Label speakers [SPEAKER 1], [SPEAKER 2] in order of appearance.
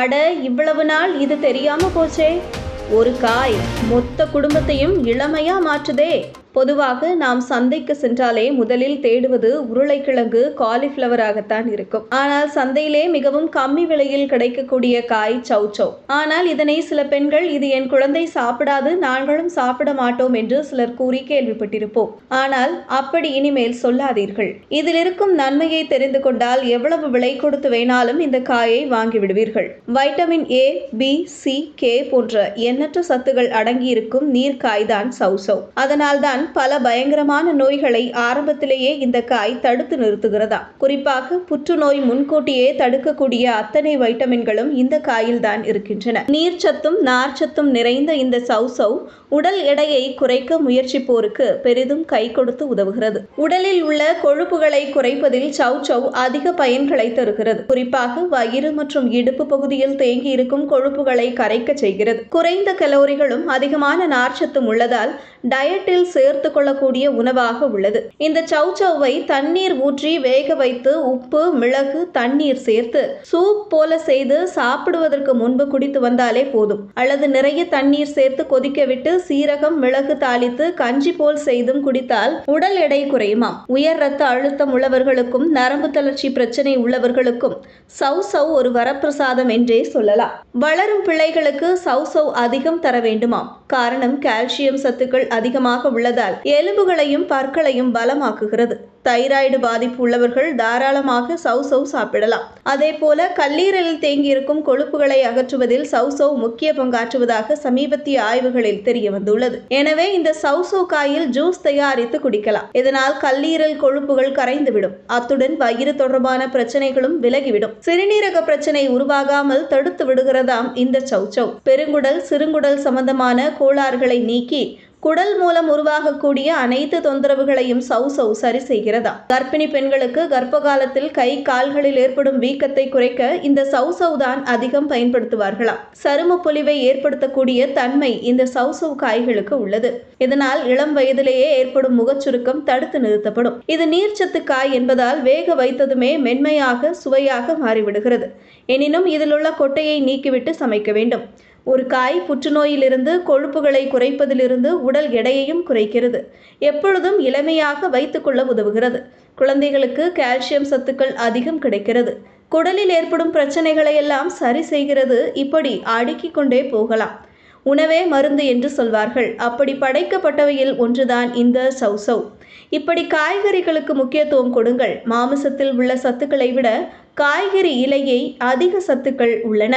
[SPEAKER 1] அட இவ்வளவு நாள் இது தெரியாம போச்சே. ஒரு காய் மொத்த குடும்பத்தையும் இளமையா மாற்றுதே. பொதுவாக நாம் சந்தைக்கு சென்றாலே முதலில் தேடுவது உருளைக்கிழங்கு காலிஃப்ளவராகத்தான் இருக்கும். ஆனால் சந்தையிலே மிகவும் கம்மி விலையில் கிடைக்கக்கூடிய காய் சௌச்சௌ ஆனால் இதனை சில பெண்கள் இது என் குழந்தை சாப்பிடாது நாங்களும் சாப்பிட மாட்டோம் என்று சிலர் கூறி கேள்விப்பட்டிருப்போம். ஆனால் அப்படி இனிமேல் சொல்லாதீர்கள். இதில் இருக்கும் நன்மையை தெரிந்து கொண்டால் எவ்வளவு விலை கொடுத்து வேணாலும் இந்த காயை வாங்கிவிடுவீர்கள் vitamin A B C K போன்ற எண்ணற்ற சத்துகள் அடங்கியிருக்கும் நீர்க்காய்தான் சௌசௌ அதனால்தான் பல பயங்கரமான நோய்களை ஆரம்பத்திலேயே இந்த காய் தடுத்து நிறுத்துகிறதா? குறிப்பாக புற்றுநோய் முன்கூட்டியே தடுக்கக்கூடிய அத்தனை வைட்டமின்களும் இந்த காயில் தான் இருக்கின்றன. நீர்ச்சத்தும் நார்ச்சத்தும் நிறைந்த இந்த சவுசவ் உடல் எடையை குறைக்க முயற்சிப்போருக்கு பெரிதும் கை கொடுத்து உதவுகிறது. உடலில் உள்ள கொழுப்புகளை குறைப்பதில் சௌசௌ அதிக பயன்களை தருகிறது. குறிப்பாக வயிறு மற்றும் இடுப்பு பகுதியில் தேங்கி இருக்கும் கொழுப்புகளை கரைக்க செய்கிறது. குறைந்த கலோரிகளும் அதிகமான நார்ச்சத்தும் உள்ளதால் டயட்டில் சேர்த்து கொள்ளக்கூடிய உணவாக உள்ளது. இந்த சௌச்சௌவை தண்ணீர் ஊற்றி வேக வைத்து உப்பு மிளகு தண்ணீர் சேர்த்து சூப் போல செய்து சாப்பிடுவதற்கு முன்பு குடித்து வந்தாலே போதும். அல்லது நிறைய தண்ணீர் சேர்த்து கொதிக்க விட்டு சீரகம் மிளகு தாளித்து கஞ்சி போல் செய்தும் குடித்தால் உடல் எடை குறையுமாம். உயர் ரத்த அழுத்தம் உள்ளவர்களுக்கும் நரம்பு தளர்ச்சி பிரச்சனை உள்ளவர்களுக்கும் சௌ சௌ ஒரு வரப்பிரசாதம் என்றே சொல்லலாம். வளரும் பிள்ளைகளுக்கு சௌ சௌ அதிகம் தர வேண்டுமாம். காரணம் கால்சியம் சத்துக்கள் அதிகமாக உள்ளது உள்ளதால் எலும்புகளையும் பற்களையும் பலமாக்குகிறது. தைராய்டு பாதிப்பு உள்ளவர்கள் தாராளமாக சௌசௌ சாப்பிடலாம். அதே போல கல்லீரலில் தேங்கியிருக்கும் கொழுப்புகளை அகற்றுவதில் சௌசௌ முக்கிய பங்காற்றுவதாக சமீபத்திய ஆய்வுகளில் தெரிய வந்துள்ளது எனவே இந்த சௌசௌ காயில் ஜூஸ் தயாரித்து குடிக்கலாம். இதனால் கல்லீரல் கொழுப்புகள் கரைந்துவிடும். அத்துடன் வயிறு தொடர்பான பிரச்சனைகளும் விலகிவிடும். சிறுநீரக பிரச்சனை உருவாகாமல் தடுத்து விடுகிறதாம் இந்த சௌச்சௌ பெருங்குடல் சிறுங்குடல் சம்பந்தமான கோளாறுகளை நீக்கி குடல் மூலம் உருவாகக்கூடிய அனைத்து தொந்தரவுகளையும் சௌசௌ சரி செய்கிறதா? கர்ப்பிணி பெண்களுக்கு கர்ப்ப காலத்தில் கை கால்களில் ஏற்படும் வீக்கத்தை குறைக்க இந்த சௌசௌ தான் அதிகம் பயன்படுத்துவார்களாம் சரும பொலிவை ஏற்படுத்தக்கூடிய தன்மை இந்த சௌசௌ காய்களுக்கு உள்ளது. இதனால் இளம் வயதிலேயே ஏற்படும் முகச்சுருக்கம் தடுத்து நிறுத்தப்படும். இது நீர்ச்சத்து காய் என்பதால் வேக வைத்ததுமே மென்மையாக சுவையாக மாறிவிடுகிறது. எனினும் இதில் உள்ள கொட்டையை நீக்கிவிட்டு சமைக்க வேண்டும். ஒரு காய் புற்றுநோயிலிருந்து கொழுப்புகளை குறைப்பதிலிருந்து உடல் எடையையும் குறைக்கிறது. எப்பொழுதும் இளமையாக வைத்துக்கொள்ள உதவுகிறது. குழந்தைகளுக்கு கால்சியம் சத்துக்கள் அதிகம் கிடைக்கிறது. குடலில் ஏற்படும் பிரச்சனைகளை எல்லாம் சரி செய்கிறது. இப்படி அடுக்கிக் கொண்டே போகலாம். உணவே மருந்து என்று சொல்வார்கள். அப்படி படைக்கப்பட்டவையில் ஒன்றுதான் இந்த சௌசௌ இப்படி காய்கறிகளுக்கு முக்கியத்துவம் கொடுங்கள். மாமிசத்தில் உள்ள சத்துக்களை விட காய்கறி இலையை அதிக சத்துக்கள் உள்ளன.